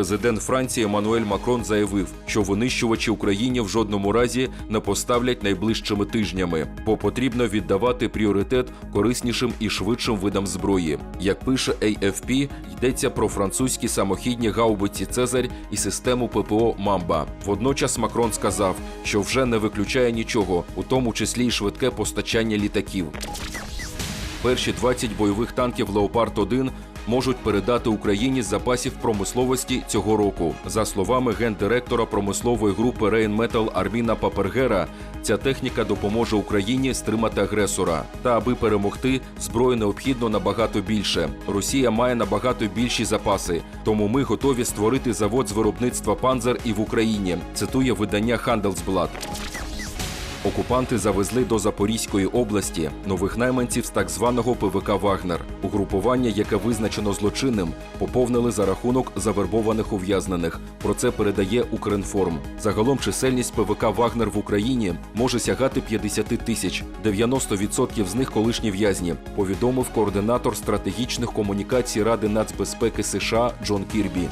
президент Франції Еммануель Макрон заявив, що винищувачі Україні в жодному разі не поставлять найближчими тижнями, бо потрібно віддавати пріоритет кориснішим і швидшим видам зброї. Як пише AFP, йдеться про французькі самохідні гаубиці Цезарь і систему ППО Мамба. Водночас Макрон сказав, що вже не виключає нічого, у тому числі й швидке постачання літаків. Перші 20 бойових танків Леопард 1 можуть передати Україні з запасів промисловості цього року. За словами гендиректора промислової групи Рейнметал Арміна Папергера, ця техніка допоможе Україні стримати агресора. Та аби перемогти, зброї необхідно набагато більше. Росія має набагато більші запаси, тому ми готові створити завод з виробництва панзер і в Україні. Цитує видання Handelsblad. Окупанти завезли до Запорізької області нових найманців з так званого ПВК Вагнер. Угрупування, яке визначено злочинним, поповнили за рахунок завербованих ув'язнених. Про це передає Укрінформ. Загалом чисельність ПВК Вагнер в Україні може сягати 50 тисяч. 90% з них колишні в'язні. Повідомив координатор стратегічних комунікацій Ради нацбезпеки США Джон Кірбі.